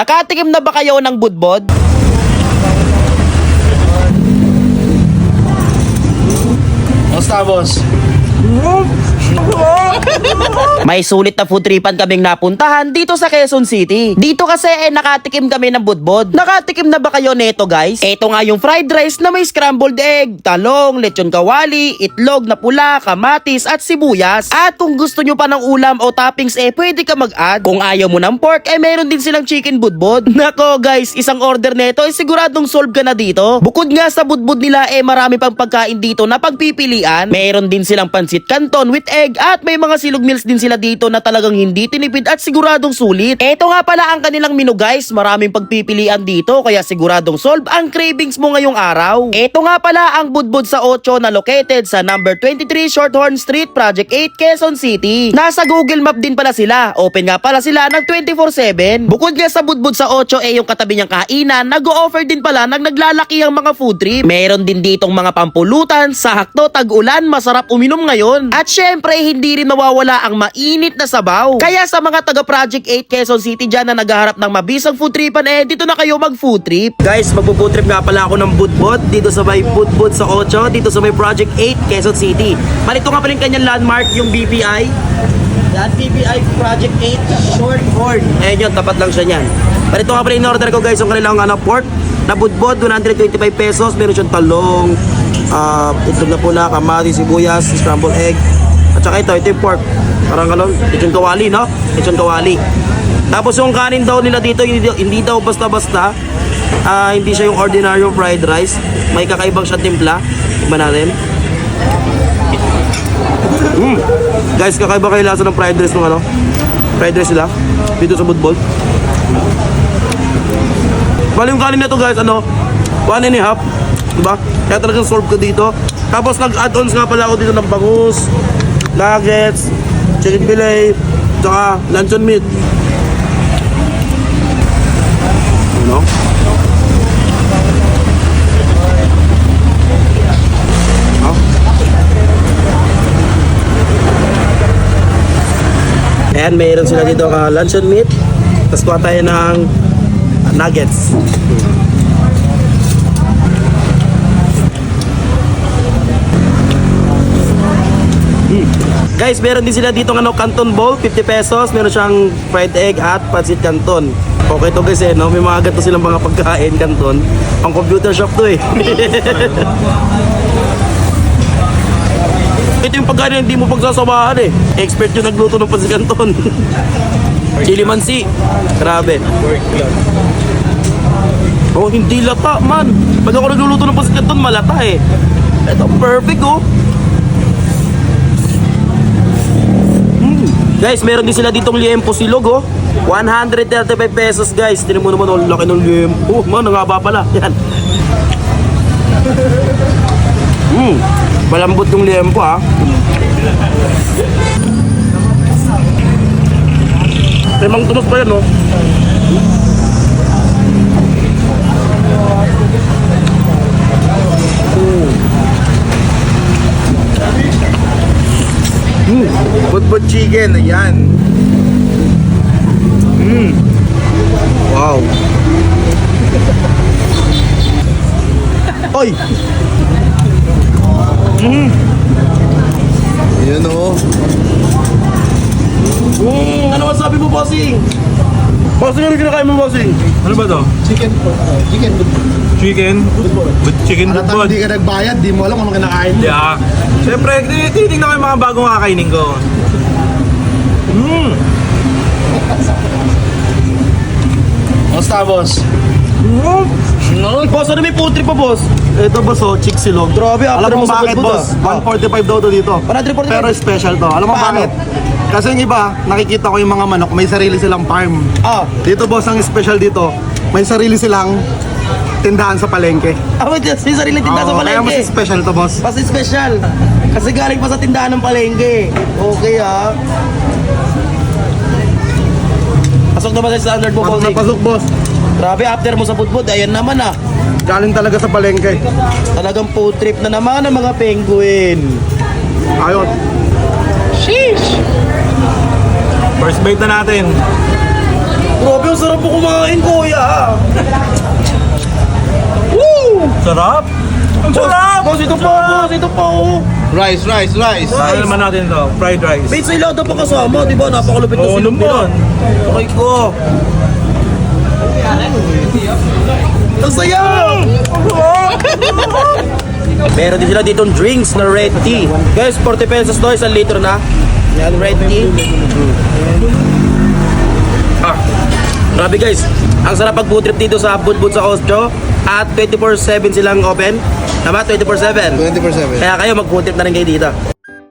Nakatikim na ba kayo ng budbod? Basta boss. May sulit na food tripan kaming napuntahan dito sa Quezon City. Dito kasi eh nakatikim kami ng budbod. Nakatikim na ba kayo neto guys? Ito nga yung fried rice na may scrambled egg, talong, lechon kawali, itlog na pula, kamatis at sibuyas. At kung gusto nyo pa ng ulam o toppings eh pwede ka mag-add. Kung ayaw mo ng pork eh meron din silang chicken budbod. Nako guys, isang order neto eh siguradong solve ka na dito. Bukod nga sa budbod nila eh marami pang pagkain dito na pagpipilian. Meron din silang pansit canton with egg at may mga silog meals din sila dito na talagang hindi tinipid at siguradong sulit. Ito nga pala ang kanilang menu guys, maraming pagpipilian dito kaya siguradong solve ang cravings mo ngayong araw. Ito nga pala ang budbud sa 8 na located sa number 23 Shorthorn Street, Project 8, Quezon City. Nasa Google Map din pala sila. Open nga pala sila ng 24-7. Bukod nga sa budbud sa 8 eh yung katabi niyang kainan, nag-o-offer din pala ng naglalaki ang mga food trip. Meron din ditong mga pampulutan, sa hakto, tag-ulan, masarap uminom ngayon. At syempre, hindi rin mawawala ang mainit na sabaw. Kaya sa mga taga Project 8 Quezon City dyan na naghaharap ng mabisang food tripan, eh dito na kayo mag food trip. Guys, magpo-food trip nga pala ako ng budbud dito sa may budbud sa 8, dito sa may Project 8 Quezon City. Malito nga pala yung kanyang landmark, yung BPI. Yan, BPI Project 8 Short Horn. Ayan yun, tapat lang siya niyan. Malito nga pala yung order ko guys, yung kanilang ano, pork na budbud, 125 pesos. Meron siyang talong, ah, itlog na pula, kamatis, sibuyas, scrambled egg. At saka ito, ito yung pork. Parang kalong, lechon kawali, no? Lechon kawali. Tapos yung kanin daw nila dito, hindi, hindi daw basta-basta. Ah, hindi siya yung ordinary fried rice. May kakaibang siya timpla. Tignan natin. Mm. Guys, kakaiba kayo lasa ng fried rice ng ano? Fried rice nila. Dito sa Budbol. Bali yung kanin na to guys, ano? One and a half. Diba? Kaya talagang solve ko dito. Tapos nag-add-ons nga pala ako dito ng bangus, nuggets, chicken fillet, tsaka luncheon meat. Ano? Ayan, mayroon sila dito uh, luncheon meat. Tapos kuha tayo ng nuggets. Mm. Guys, meron din sila dito ng ano, canton bowl, 50 pesos. Meron siyang fried egg at pancit canton. Okay to guys eh, no? may mga ganito silang mga pagkain canton. Pang computer shop to eh. Ito yung pagkain hindi mo pagsasabahan eh. Expert yung nagluto ng pancit canton. Chili mansi. Grabe. Oh, hindi lata man. Pag ako nagluluto ng pancit canton, malata eh. Ito, perfect oh. Guys, meron din sila ditong liempo silog oh. 135 pesos guys. Tinan mo naman oh, laki ng liempo. Man, ang haba pala. Yan. Mm. Malambot yung liempo ah. Limang tunog pa yan oh. Budbud chicken, ayan. Mm. Wow. Oy! Mm. Ayan o. Mm, ano masabi mo, bossing? Bossing, ano kinakain mo, bossing? Ano ba to? Chicken po. Uh, chicken po. Chicken? With chicken Alam budbud? hindi ka nagbayad, di mo alam kung ano kinakain mo. Yeah. Siyempre, ti- titignan ko yung mga bagong kakainin ko. Basta, boss. No, boss, ano may trip pa, boss? Ito boss oh, chick silog. Grabe, after Alam mo sa bakit Budbud, boss? ah. 145 daw to dito. 145? Pero special to. Alam mo Paano? bakit? Kasi yung iba, nakikita ko yung mga manok, may sarili silang farm. Ah, Dito boss, ang special dito, may sarili silang tindahan sa palengke. ah wait, may sarili tindahan sa Oo, Kaya mas palengke. special to boss. Kasi special. Kasi galing pa sa tindahan ng palengke. Okay, ah. Pasok naman sa standard mo, Pasok na bossing. pasok boss. Grabe, after mo sa budbud, ayan naman ah. Galing talaga sa palengke. Talagang food trip na naman ng mga penguin. Ayun. Sheesh! First bite na natin. Grabe, ang sarap po kumain, kuya. Woo! Sarap. Ang sarap! Boss, ito pa, boss, ito pa, oh. Rice, rice, rice. Ano naman natin to? Fried rice. Wait, sa ilaw pa kasama, di ba? Napakalupit na silog nila. Okay ko. Ang saya! Meron din sila ditong drinks na red tea. Guys, 40 pesos to, isang litro na. Yan, red tea. Ah, grabe guys. Ang sarap pag food trip dito sa Budbud sa Ostro. At 24-7 silang open. Tama? 24-7. 24-7. Kaya kayo mag food trip na rin kayo dito.